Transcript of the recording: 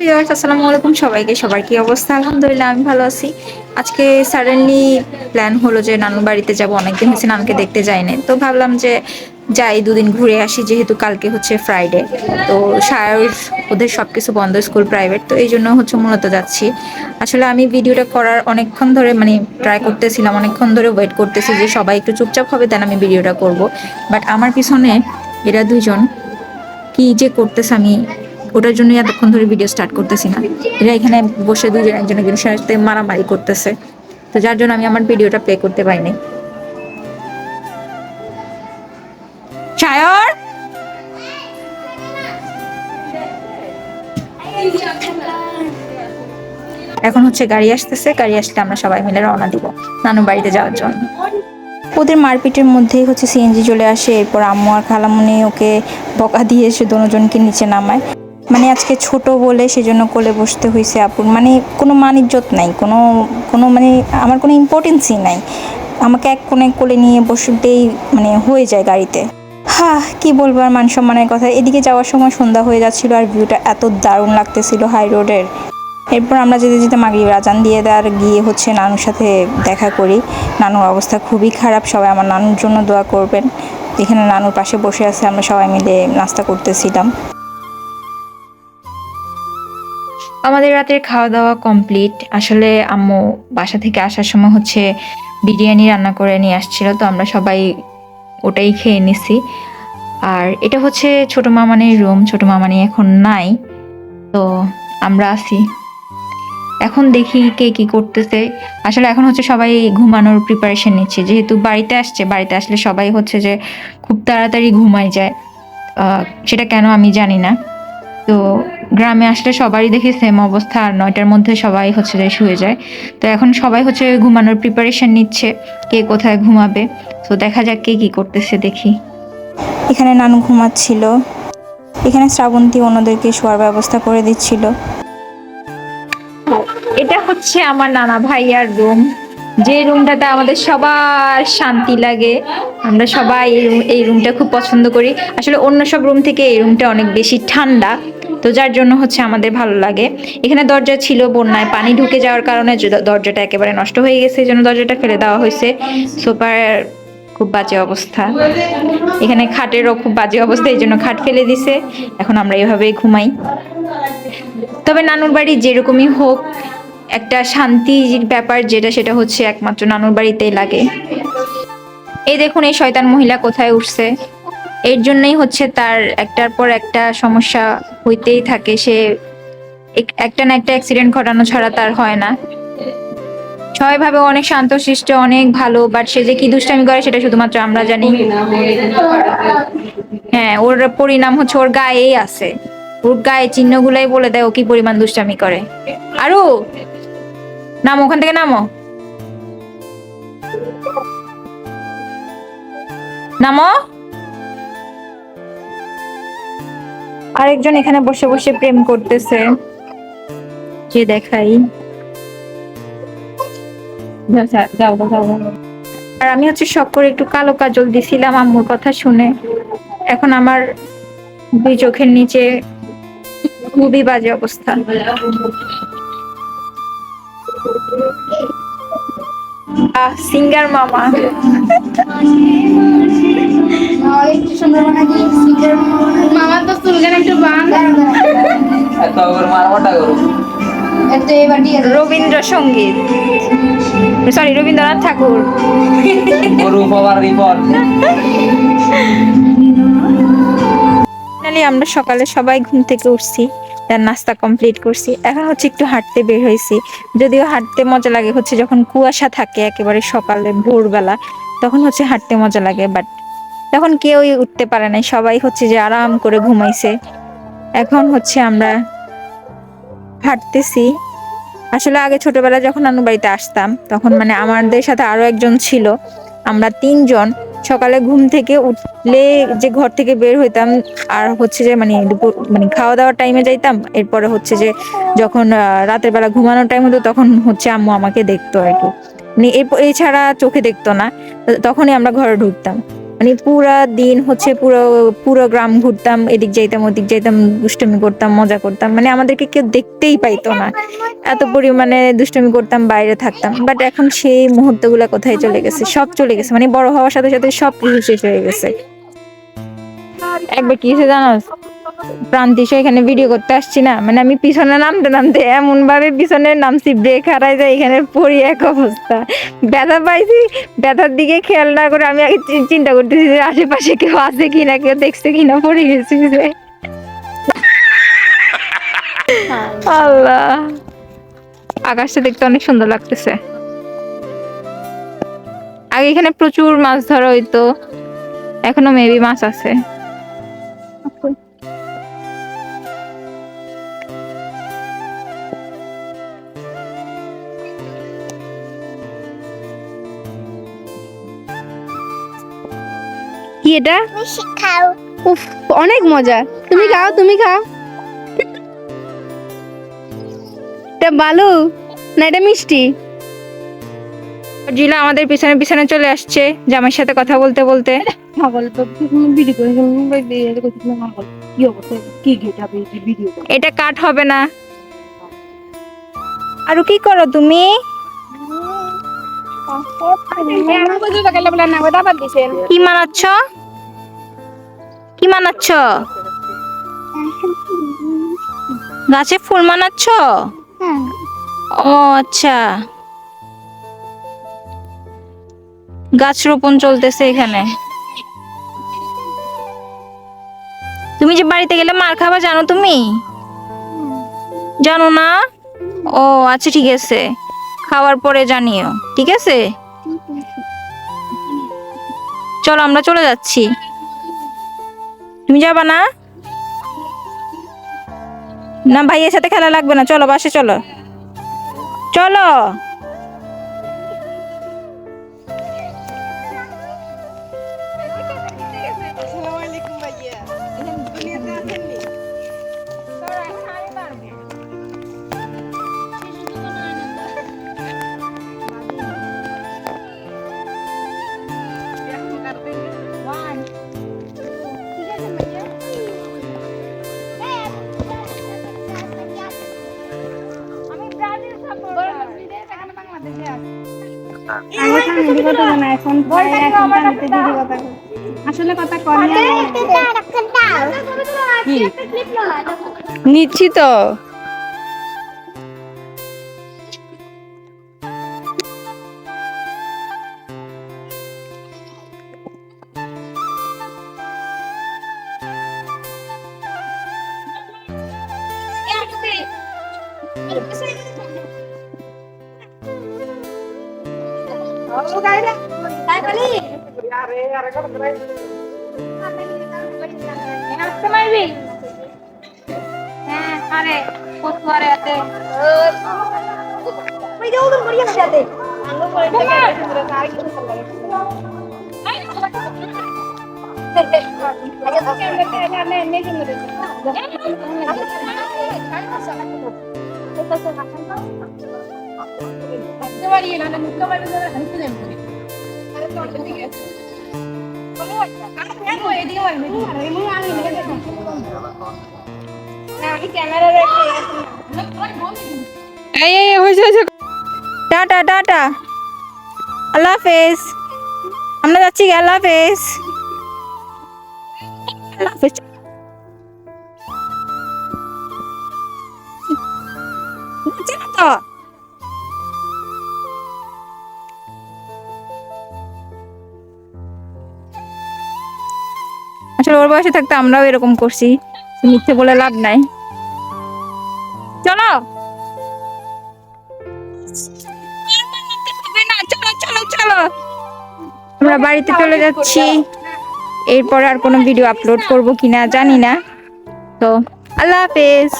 Viewers, আসসালামু আলাইকুম সবাইকে। সবার কি অবস্থা? আলহামদুলিল্লাহ, আমি ভালো আছি। আজকে সাডেনলি প্ল্যান হলো যে নানু বাড়িতে যাব, অনেকদিন হয়েছে নানুকে দেখতে যাইনি। তো ভাবলাম যে যাই, দুদিন ঘুরে আসি, যেহেতু কালকে হচ্ছে ফ্রাইডে তো সায়র, ওদের সব কিছু বন্ধ, স্কুল প্রাইভেট তো এই জন্য হচ্ছে মূলত যাচ্ছি। আসলে আমি ভিডিওটা করার অনেকক্ষণ ধরে মানে ট্রাই করতেছিলাম, অনেকক্ষণ ধরে ওয়েট করতেছি যে সবাই একটু চুপচাপ হবে দেন আমি ভিডিওটা করব। বাট আমার পিছনে এরা দুজন কি যে করতেছে আমি ওটার জন্য এতক্ষণ ধরে ভিডিও স্টার্ট করতেছি না। এরা এখানে বসে দুজন একজন একজনের সাথে মারামারি করতেছে। তো যার জন্য আমি আমার ভিডিওটা প্লে করতে পারিনি। সায়র এখন হচ্ছে গাড়ি আসতেছে, গাড়ি আসলে আমরা সবাই মিলে রওনা দিব নানু বাড়িতে যাওয়ার জন্য। ওদের মারপিটের মধ্যেই হচ্ছে সিএনজি চলে আসে, এরপর আম্মু আর খালামুনি ওকে বকা দিয়ে এসে দুজনকে নিচে নামায়। মানে আজকে ছোট বলে সেজন্য কোলে বসতে হয়েছে আপুর। মানে কোনো মানিজ্যত নাই, কোনো কোনো মানে আমার কোনো ইম্পর্টেন্সই নাই। আমাকে এক কোণে কোলে নিয়ে বসতেই মানে হয়ে যায় গাড়িতে। হা কি বলব আর মান সম্মানের কথা। এদিকে যাওয়ার সময় সন্ধ্যা হয়ে যাচ্ছিল আর ভিউটা এত দারুণ লাগতেছিল হাই রোডের এরপর আমরা যেতে যেতে মাগরিব আজান দিয়ে দেওয়ার গিয়ে হচ্ছে নানুর সাথে দেখা করি। নানুর অবস্থা খুবই খারাপ, সবাই আমার নানুর জন্য দোয়া করবেন। এখানে নানুর পাশে বসে আছে, আমরা সবাই মিলে নাস্তা করতেছিলাম। আমাদের রাতের খাওয়া দাওয়া কমপ্লিট আসলে আম্মু বাসা থেকে আসার সময় হচ্ছে বিরিয়ানি রান্না করে নিয়ে আসছিল, তো আমরা সবাই ওটাই খেয়ে নিছি। আর এটা হচ্ছে ছোট মামানির রুম ছোট মামানি এখন নাই, তো আমরা আছি। এখন দেখি কে কি করতেছে। আসলে এখন হচ্ছে সবাই ঘুমানোর প্রিপারেশন নিচ্ছে, যেহেতু বাড়িতে আসছে, বাড়িতে আসলে সবাই হচ্ছে যে খুব তাড়াতাড়ি ঘুমায় যায়। সেটা কেন আমি জানি না। তো গ্রামে আসলে সবারই দেখি সেম অবস্থা আর নয়টার মধ্যে সবাই হচ্ছে যে শুয়ে যায়। তো এখন সবাই হচ্ছে ঘুমানোর প্রিপারেশন নিচ্ছে কে কোথায় ঘুমাবে। তো দেখা যাক কে কী করতেছে দেখি। এখানে নানু ঘুমাচ্ছিল। এখানে শ্রাবন্তী অন্যদেরকে শোয়ার ব্যবস্থা করে দিচ্ছিল। এটা হচ্ছে আমার নানা ভাইয়ার রুম। যে রুমটাতে আমাদের সবার শান্তি লাগে আমরা সবাই এই রুমটা খুব পছন্দ করি। আসলে অন্য সব রুম থেকে এই রুমটা অনেক বেশি ঠান্ডা। তো যার জন্য হচ্ছে আমাদের ভালো লাগে। এখানে দরজা ছিল বন্যায়, পানি ঢুকে যাওয়ার কারণে দরজাটা একেবারে নষ্ট হয়ে গেছে, এই জন্য দরজাটা ফেলে দেওয়া হয়েছে। সোফার খুব বাজে অবস্থা। এখানে খাটেরও খুব বাজে অবস্থা, এই জন্য খাট ফেলে দিছে। এখন আমরা এভাবেই ঘুমাই। তবে নানুর বাড়ি যেরকমই হোক, একটা শান্তির ব্যাপার যেটা, সেটা হচ্ছে একমাত্র নানুর বাড়িতেই লাগে। এই দেখুন, এই শয়তান মহিলা কোথায় উঠছে? এর জন্যই হচ্ছে তার একটার পর একটা সমস্যা হইতেই থাকে। সে একটা না একটা অ্যাক্সিডেন্ট ঘটানো ছাড়া তার হয় না। সবাই ভাবে অনেক শান্তশিষ্ট, অনেক ভালো বাট সে যে কি দুষ্টামি করে সেটা শুধুমাত্র আমরা জানি। হ্যাঁ ওর পরিণাম হচ্ছে ওর গায়েই আছে। ওর গায়ে চিহ্নগুলাই বলে দেয় ও কি পরিমাণ দুষ্টামি করে। আরও, নামো, ওখান থেকে নামো। নামো। আরেকজন এখানে বসে বসে প্রেম করতেছে। যে দেখাই। আর আমি হচ্ছে শখ করে একটু কালো কাজল দিছিলাম আম্মুর কথা শুনে। এখন আমার দুই চোখের নিচে খুবই বাজে অবস্থা। সিঙ্গার মামা। রবীন্দ্রসঙ্গীত। সরি রবীন্দ্রনাথ ঠাকুর। গরু পাওয়ার রিপোর্ট। ফাইনালি আমরা সকালে সবাই ঘুম থেকে উঠছি তার নাস্তা কমপ্লিট করছি। এখন হচ্ছে একটু হাঁটতে বের হয়েছি। যদিও হাঁটতে মজা লাগে হচ্ছে যখন কুয়াশা থাকে একেবারে সকালে ভোরবেলা তখন হচ্ছে হাঁটতে মজা লাগে বাট তখন কেউই উঠতে পারে নাই। সবাই হচ্ছে যে আরাম করে ঘুমাইছে। এখন হচ্ছে আমরা হাঁটতেছি। আসলে আগে ছোটবেলায় যখন নানু বাড়িতে আসতাম, তখন মানে আমাদের সাথে আরও একজন ছিল। আমরা তিনজন সকালে ঘুম থেকে উঠলে যে ঘর থেকে বের হইতাম, আর হচ্ছে যে মানে দুপুর মানে খাওয়া দাওয়ার টাইমে যাইতাম, এরপরে হচ্ছে যে যখন রাতের বেলা ঘুমানোর টাইম হতো, তখন হচ্ছে আম্মু আমাকে দেখতো আর কি। মানে এছাড়া চোখে দেখতো না, তখনই আমরা ঘরে ঢুকতাম। মানে পুরো দিন হচ্ছে পুরো পুরো গ্রাম ঘুরতাম, এদিক যাইতাম, ওদিক যাইতাম, দুষ্টুমি করতাম, মজা করতাম। মানে আমাদেরকে কেউ দেখতেই পাইতো না। এত পরিমাণে দুষ্টমি করতাম, বাইরে থাকতাম। বাট এখন সেই মুহূর্তগুলো কোথায় চলে গেছে? সব চলে গেছে। মানে বড় হওয়ার সাথে সাথে সব কিছু শেষ হয়ে গেছে। একবার কি জানো প্রান্তিশ এখানে ভিডিও করতে আসছি না। মানে আমি পিছনে নামতে নামতে এমন ভাবে পিছনে নামছি ব্রেক হারাই যায়, এখানে পড়ি এক অবস্থা। ব্যথা পাইছি, ব্যথার দিকে খেয়াল না করে আমি আগে চিন্তা করতেছি যে আশেপাশে কেউ আছে কিনা, কেউ দেখছে পড়ে গেছি যে। আল্লাহ। আকাশটা দেখতে অনেক সুন্দর লাগতেছে। আগে এখানে প্রচুর মাছ ধরা হইতো, এখনও মেবি মাছ আছে। কি এটা? খাও। উফ অনেক মজা। তুমি খাও। তুমি খাও। এটা বালু না এটা মিষ্টি? জিলা আমাদের পিছনে পিছনে চলে আসছে। জামাইয়ের সাথে কথা বলতে বলতে। পাগল তো ভিডিও করে পাগল। কি অবস্থা? কি গেট হবে ভিডিও এটা কাট হবে না। আর কি করো তুমি? কি মানাচ্ছ? কি মানাচ্ছ? গাছে ফুল মানাচ্ছ? ও আচ্ছা। গাছ রোপণ চলতেছে এখানে। তুমি যে বাড়িতে গেলে মার খাবা জানো তুমি? জানো না? ও আচ্ছা ঠিক আছে। খাওয়ার পরে জানিও, ঠিক আছে? চলো আমরা চলে যাচ্ছি। তুমি যাবা না? না, ভাইয়ের সাথে খেলা লাগবে না। চলো, বাসে চলো। চলো। আগে ফ্যামিলি কথা জানা এখন প্রায় এখন ফ্যামিলিতে দিদি কথা কয়। আসলে কথা কয় নিচ্ছি তো। हो काय रे काय खाली अरे अरे का असं नाही बी अरे पोचवारे आते मी देऊ ना मरिया जाते काय এই এই হয়েছে হয়েছে। Tata tata. আল্লাহ হাফেজ। আমরা যাচ্ছি গে, আল্লাহ হাফেজ। আল্লাহ হাফেজ। যাচ্ছে না তো? ওর বয়সে থাকতে আমরাও এরকম করছি। মিথ্যে বলে লাভ নাই। চলো। আমরা বাড়িতে চলে যাচ্ছি। এরপর আর কোনো ভিডিও আপলোড করব কিনা জানি না। তো, আল্লাহ হাফেজ।